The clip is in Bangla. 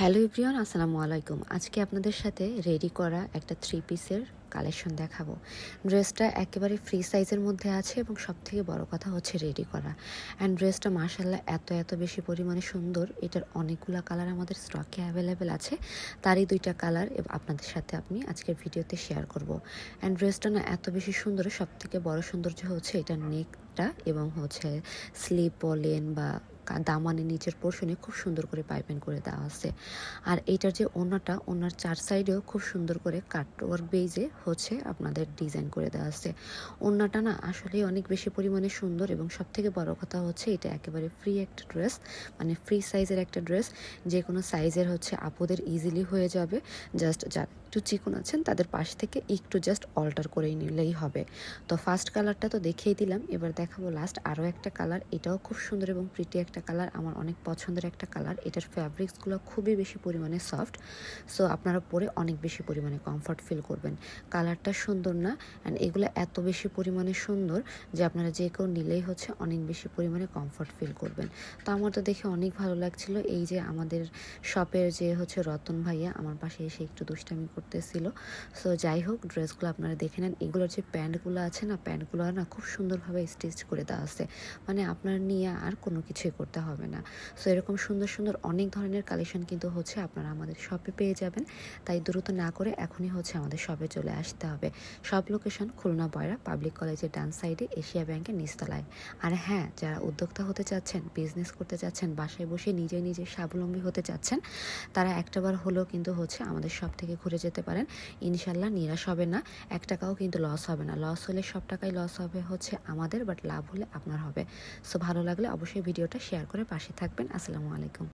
হ্যালো ইব্রিয়ন আসসালামু আলাইকুম। আজকে আপনাদের সাথে রেডি করা একটা থ্রি পিসের কালেকশন দেখাবো। ড্রেসটা একেবারে ফ্রি সাইজের মধ্যে আছে এবং সব থেকে বড় কথা হচ্ছে রেডি করা। অ্যান্ড ড্রেসটা মার্শাল্লাহ এত এত বেশি পরিমাণে সুন্দর। এটার অনেকগুলো কালার আমাদের স্টকে অ্যাভেলেবেল আছে। তারই দুইটা কালার আপনাদের সাথে আপনি আজকের ভিডিওতে শেয়ার করব। অ্যান্ড ড্রেসটা না এত বেশি সুন্দর সব থেকে বড় সৌন্দর্য হচ্ছে এটার নেকটা এবং হচ্ছে স্লিপ বলেন বা দামানের নিচের পোর্শনে খুব সুন্দর করে পাইপিং করে দেওয়া আছে। আর এইটার যে ওনাটা, ওনার চার সাইডেও খুব সুন্দর করে কাট ওয়ার্ক বেজে হচ্ছে আপনাদের ডিজাইন করে দেওয়া আছে। ওনাটা না আসলেই অনেক বেশি পরিমাণে সুন্দর এবং সব থেকে বড় কথা হচ্ছে এটা একেবারে ফ্রি একটা ড্রেস মানে ফ্রি সাইজের একটা ড্রেস যে কোনো সাইজের হচ্ছে আপুদের ইজিলি হয়ে যাবে। জাস্ট যারা একটু চিকন আছেন, তাদের পাশ থেকে একটু জাস্ট অল্টার করে নিলেই হবে। তো ফার্স্ট কালারটা তো দেখিয়ে দিলাম, এবার দেখাবো লাস্ট আরও একটা কালার এটাও খুব সুন্দর এবং প্রিটি একটা কালার আমার অনেক পছন্দের একটা কালার এটার ফ্যাব্রিক্সগুলো খুবই বেশি পরিমাণে সফট সো আপনারা পরে অনেক বেশি পরিমাণে কমফর্ট ফিল করবেন। কালারটা সুন্দর না অ্যান্ড এগুলো এত বেশি পরিমাণে সুন্দর যে আপনারা যে কেউ নিলেই হচ্ছে অনেক বেশি পরিমাণে কমফর্ট ফিল করবেন। তো আমার তো দেখে অনেক ভালো লাগছিল, এই যে আমাদের শপের যে হচ্ছে রতন ভাইয়া, আমার পাশে এসে একটু দুষ্টামি করতেছিল। সো যাই হোক ড্রেসগুলো আপনারা দেখে নেন। এগুলোর যে প্যান্টগুলো আছে না, প্যান্টগুলো না খুব সুন্দরভাবে স্টিচ করে দেওয়া আছে। মানে আপনার নিয়ে আর কোনো কিছুই করতে হবে না। সো এরকম সুন্দর সুন্দর অনেক ধরনের কালেকশন কিন্তু হচ্ছে আপনারা আমাদের শপে পেয়ে যাবেন। তাই দ্রুত না করে এখনই হচ্ছে আমাদের শপে চলে আসতে হবে। সব লোকেশন খুলনা বয়রা পাবলিক কলেজের ডান সাইডে এশিয়া ব্যাংকের নিচতলায়। আর হ্যাঁ যারা উদ্যোক্তা হতে চাচ্ছেন বিজনেস করতে চাচ্ছেন, বাসায় বসে নিজে নিজে স্বাবলম্বী হতে চাচ্ছেন, তারা একটাবার হলেও কিন্তু হচ্ছে আমাদের সব থেকে ঘুরে যেতে পারেন। ইনশাল্লাহ নিরাশ হবে না। এক টাকাও কিন্তু লস হবে না। লস হলে সব টাকাই লস হবে, হচ্ছে আমাদের বাট লাভ হলে আপনার হবে। সো ভালো লাগলে অবশ্যই ভিডিওটা শেয়ার করে পাশে থাকবেন। আসসালামু আলাইকুম।